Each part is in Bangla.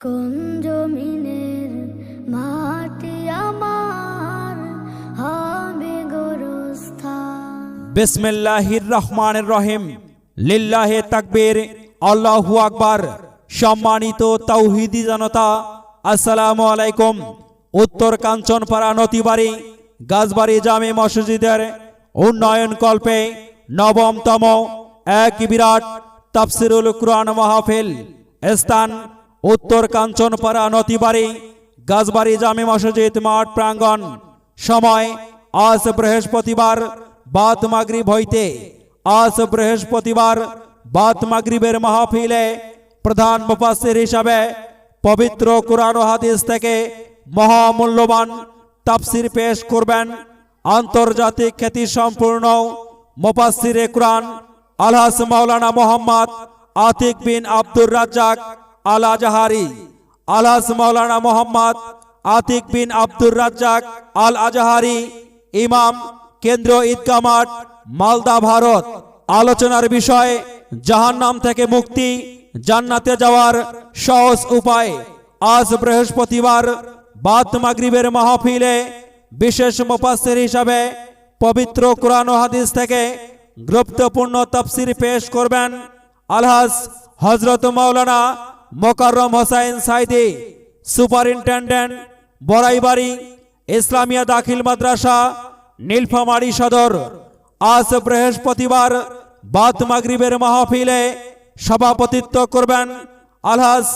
কোন জমিনের মাটি আমার হবে বিসমিল্লাহির রহমানের রহিম। লিল্লাহে তাকবীর। আল্লাহু আকবার। সম্মানিত তৌহিদি জনতা, আসসালামু আলাইকুম। উত্তর কাঞ্চনপাড়া নদীবাড়ি, গাছবাড়ি জামে মসজিদের উন্নয়ন কল্পে নবমতম এক বিরাট তাফসিরুল কুরআন মাহফিল স্থান উত্তর কাঞ্চনপাড়া নদীবাড়ি, গাছবাড়ি জামে মসজিদ, মাঠ প্রাঙ্গণ। সময় আজ বৃহস্পতিবার, বাত মাগরিব হইতে। আজ বৃহস্পতিবার, বাত মাগরিবের মাহফিলে প্রধান মুফাসসির হিসাবে পবিত্র কোরআন হাদিস থেকে মহামূল্যবান তাফসির পেশ করবেন আন্তর্জাতিক খ্যাতি সম্পূর্ণ মুফাসসিরে কোরআন আলহাস মাওলানা মোহাম্মদ আতিক বিন আব্দুর রাজ্জাক আল আজহারি আলহাস মাওলানা মোহাম্মদ আতিক বিন আব্দুর রাজ্জাক আল আজাহারি, ইমাম কেন্দ্র ঈদগাহ মাঠ, মালদা, ভারত। আলোচনার বিষয়, জাহান্নাম থেকে মুক্তি, জান্নাতে যাওয়ার সহজ উপায়। আজ বৃহস্পতিবার বাদ মাগরিবের মাহফিলে বিশেষ মুফাসসির হিসাবে পবিত্র কোরআন হাদিস থেকে গুরুত্বপূর্ণ তাফসির পেশ করবেন আলহাজ হজরত মাওলানা মোকাররম হোসাইন সাইদি, সুপারিনটেন্ডেন্ট, বড়াইবাড়ি, ইসলামিয়া দাখিল মাদ্রাসা, নীলফামারী সদর। আজ বৃহস্পতিবার বাদ মাগরিবের মাহফিলে সভাপতিত্ব করবেন আলহাজ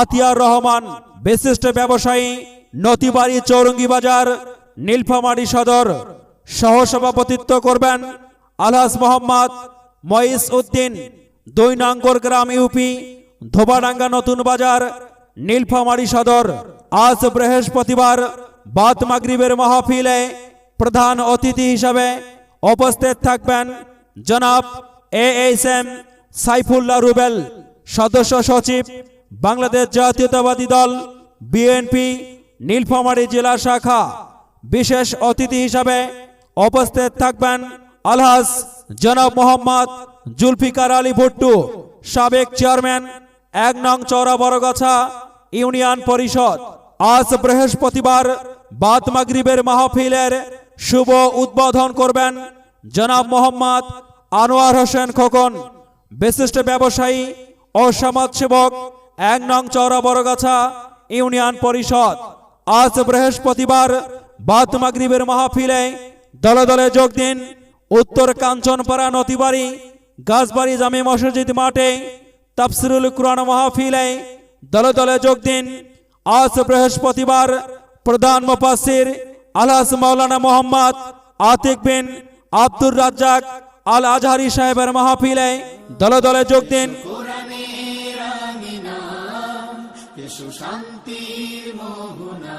আতিয়ার রহমান, বিশিষ্ট ব্যবসায়ী নতিবাড়ি চৌরঙ্গি বাজার, নীলফামারী সদর। সহসভাপতিত্ব করবেন আলহাজ মোহাম্মদ মঈস উদ্দিন, দুই নাঙ্গর গ্রাম ইউপি ধোবাডাঙ্গা নতুন বাজার, নীলফামারী সদর, আজ বৃহস্পতিবার বাদ মাগরিবের মাহফিলে প্রধান অতিথি হিসাবে উপস্থিত থাকবেন জনাব A H M Saifullah Rubel, সদস্য সচিব বাংলাদেশ জাতীয়তাবাদী দল বিএনপি নীলফামারী জেলা শাখা। বিশেষ অতিথি হিসাবে উপস্থিত থাকবেন আলহাজ জনাব মোহাম্মদ জুলফিকার আলী ভুট্টু, সাবেক চেয়ারম্যান এক নং চৌরা বড়গাছা ইউনিয়ন পরিষদ। আজ বৃহস্পতিবার বাদ মাগরিবের মাহফিলের শুভ উদ্বোধন করবেন জনাব মোহাম্মদ আনোয়ার হোসেন খোকন। বিশিষ্ট ব্যবসায়ী ও সমাজসেবক এক নং চৌরা বড়গাছা ইউনিয়ন পরিষদ। আজ বৃহস্পতিবার বাদ মাগরিবের মাহফিলে দলে দলে যোগ দিন উত্তর কাঞ্চনপাড়া নদীবাড়ি, গাছবাড়ি জামে মসজিদ মাঠে তাফসিরুল কুরআন মাহফিলে দলে দলে যোগ দিন। আজ বৃহস্পতিবার প্রধান মুফাসসির আলহাস মাওলানা মোহাম্মদ আতিক বিন আব্দুর রাজ্জাক আল আজহারি সাহেবের মাহফিলে দলে দলে যোগ দিন। মোহনা।